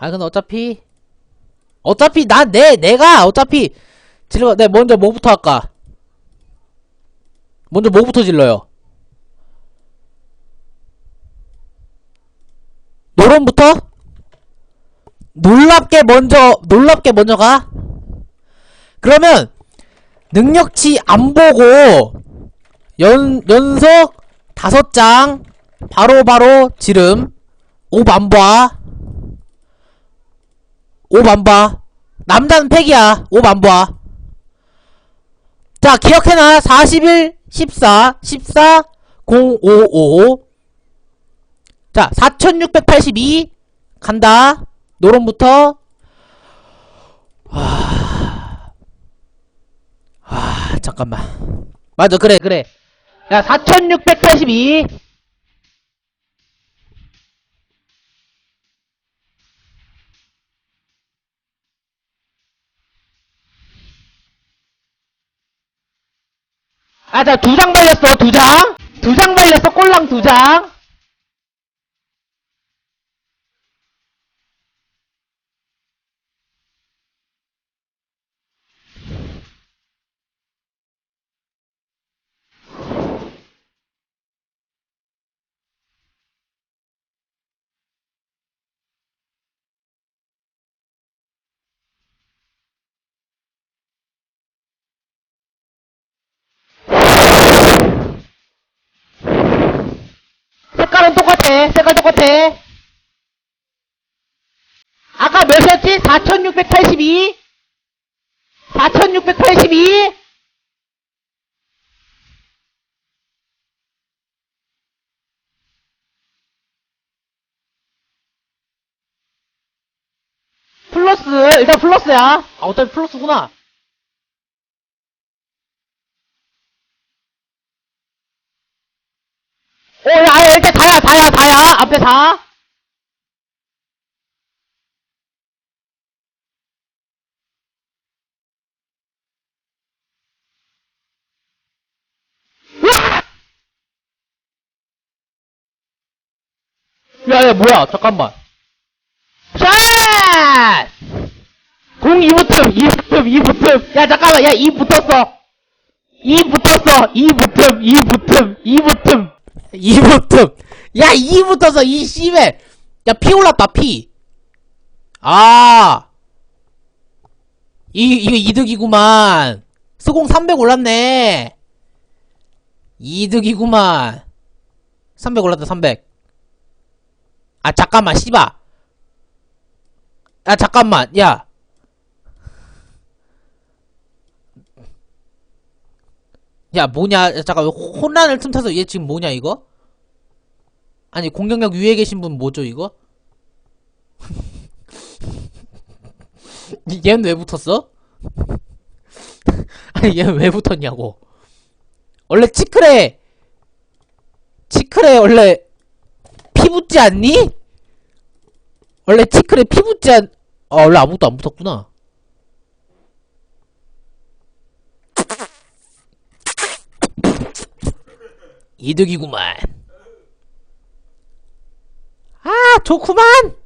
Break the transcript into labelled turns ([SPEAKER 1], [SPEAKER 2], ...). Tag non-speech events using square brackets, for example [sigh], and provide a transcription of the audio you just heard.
[SPEAKER 1] 아 근데 어차피 어차피 난 내 내가 어차피 질러 내 먼저 뭐부터 할까? 먼저 뭐부터 질러요? 노론부터? 놀랍게 먼저 놀랍게 먼저 가? 그러면 능력치 안 보고 연 연속 다섯 장 바로바로 지름 오반봐 오반봐. 남자는 팩이야. 오반봐. 자 기억해놔. 41 14 14 055 자 4682 간다. 노론부터. 아, 아 잠깐만. 맞아 그래 그래. 야 4682 아, 자, 두 장 발렸어, 두 장. 두 장 발렸어, 꼴랑 두 장. 똑같아, 색깔 똑같아. 아까 몇이었지? 4682? 4682? 플러스, 일단 플러스야. 아, 어차피 플러스구나. 오, 야, 야, 일단 다야, 다야. 앞에 다. 으악! 야, 야, 뭐야, 잠깐만. 샷! 공 2붙음, 2붙음, 2붙음. 야, 잠깐만, 야, 2 붙었어. 2 붙었어, 2 붙음, 2 붙음, 2 붙음. 2 붙음. 야, 2 붙어서, 이 씨발. 야, 피 올랐다, 피. 아. 이, 이거 이득이구만. 스공 300 올랐네. 이득이구만. 300 올랐다, 300. 아, 잠깐만, 씨바. 아, 잠깐만, 야. 야, 뭐냐, 야, 잠깐, 호- 혼란을 틈타서 얘 지금 뭐냐, 이거? 아니, 공격력 위에 계신 분 뭐죠, 이거? 이- [laughs] 얘는 왜 붙었어? [laughs] 아니, 얘는 왜 붙었냐고. 원래 치크레, 치크레 원래 피 붙지 않니? 원래 치크레 피 붙지 않, 아, 원래 아무것도 안 붙었구나. 이득이구만. 아, 좋구만!